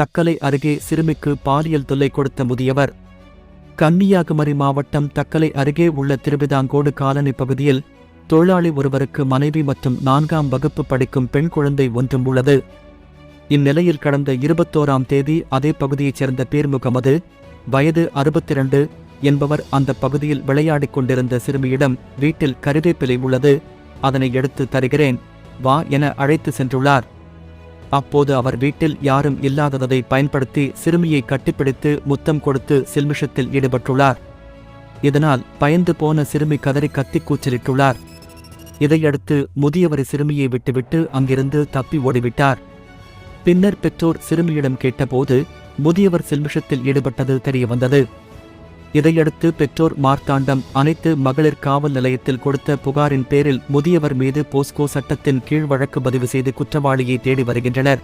தக்கலை அருகே சிறுமிக்கு பாலியல் தொல்லை கொடுத்த முதியவர். கன்னியாகுமரி மாவட்டம் தக்கலை அருகே உள்ள திருவிதாங்கோடு காலனி பகுதியில் தொழிலாளி ஒருவருக்கு மனைவி மற்றும் நான்காம் வகுப்பு படிக்கும் பெண் குழந்தை ஒன்றும் உள்ளது. இந்நிலையில் கடந்த இருபத்தோராம் தேதி அதே பகுதியைச் சேர்ந்த பேர் முகமது வயது அறுபத்திரண்டு என்பவர் அந்த பகுதியில் விளையாடிக் கொண்டிருந்த சிறுமியிடம் வீட்டில் கருவேப்பிலை உள்ளது அதனை எடுத்து தருகிறேன் வா என அழைத்து சென்றுள்ளார். அப்போது அவர் வீட்டில் யாரும் இல்லாததை பயன்படுத்தி சிறுமியை கட்டிப்பிடித்து முத்தம் கொடுத்து சில்மிஷத்தில் ஈடுபட்டுள்ளார். இதனால் பயந்து போன சிறுமி கதறி கத்தி கூச்சலிட்டுள்ளார். இதையடுத்து முதியவர் சிறுமியை விட்டுவிட்டு அங்கிருந்து தப்பி ஓடிவிட்டார். பின்னர் பெற்றோர் சிறுமியிடம் கேட்டபோது முதியவர் சில்மிஷத்தில் ஈடுபட்டது தெரியவந்தது. இதையடுத்து பெற்றோர் மார்த்தாண்டம் அனைத்து மகளிர் காவல் நிலையத்தில் கொடுத்த புகாரின் பேரில் முதியவர் மீது போஸ்கோ சட்டத்தின் கீழ் வழக்கு பதிவு செய்து குற்றவாளியை தேடி வருகின்றனர்.